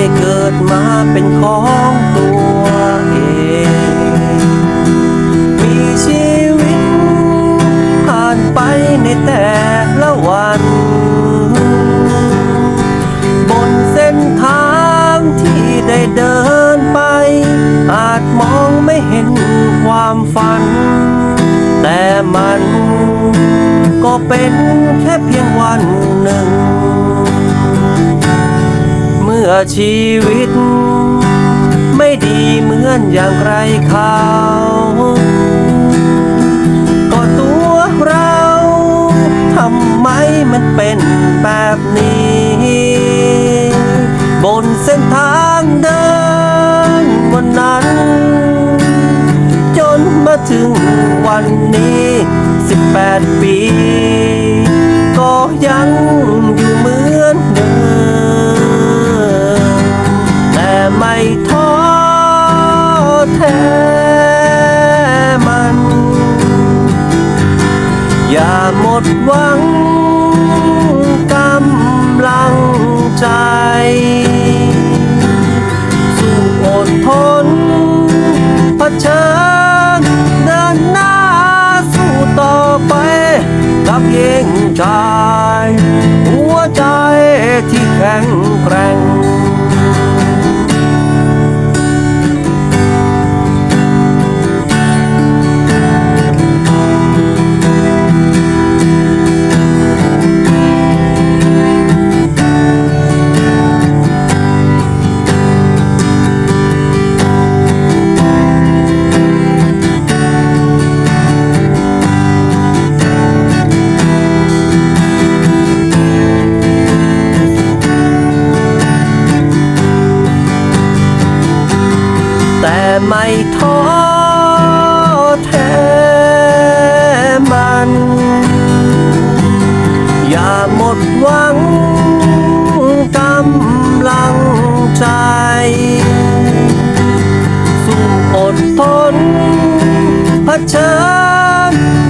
ได้เกิดมาเป็นของตัวเอง มีชีวิตผ่านไปในแต่ละวัน บนเส้นทางที่ได้เดินไป อาจมองไม่เห็นความฝัน แต่มันก็เป็นแค่เพียงวันหนึ่ง อชีวิต ไม่ดีเหมือนอย่างไรเขาก็ตัวเราทำไมมันเป็นแบบนี้ บนเส้นทางเดินวันนั้น จนมาถึงวันนี้ 18 ปี ท้อแท้มัน อย่าหมดหวังกำลังใจ สู้อดทนเผชิญเดินหน้าสู้ต่อไปกับเย่งชา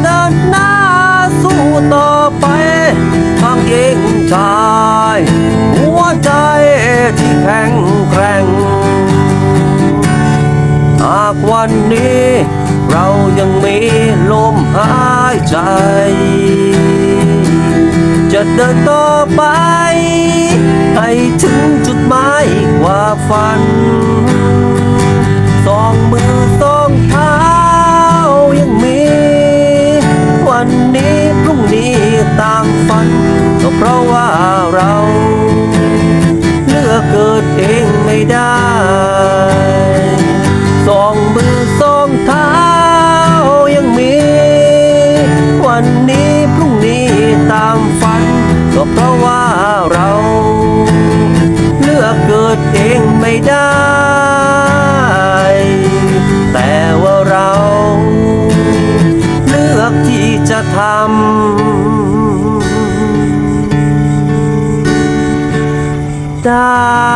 เดินหน้าสู้ต่อไปทางเย่งชาย หัวใจที่แข็งแกร่ง หากวันนี้ เรายังมีลมหายใจ จะเดินต่อไป ให้ถึงจุดหมายกว่าฝันำได้